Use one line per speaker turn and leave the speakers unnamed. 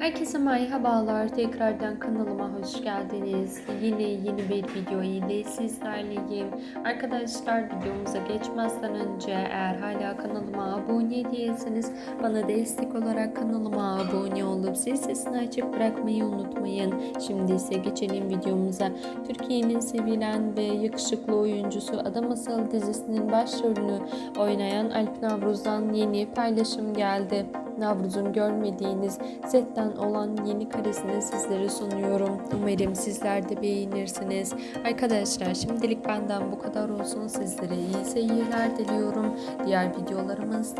Herkese merhabalar. Tekrardan kanalıma hoş geldiniz. Yine yeni bir video ile sizlerleyim. Arkadaşlar videomuza geçmezden önce eğer hala kanalıma abone değilseniz bana destek olarak kanalıma abone olup zil sesini açık bırakmayı unutmayın. Şimdi ise geçelim videomuza. Türkiye'nin sevilen ve yakışıklı oyuncusu Ada Masal dizisinin başrolünü oynayan Alp Navruz'dan yeni paylaşım geldi. Navruz'un görmediğiniz setten olan yeni karesini sizlere sunuyorum. Umarım sizler de beğenirsiniz. Arkadaşlar şimdilik benden bu kadar olsun. Sizlere iyi seyirler diliyorum. Diğer videolarımızda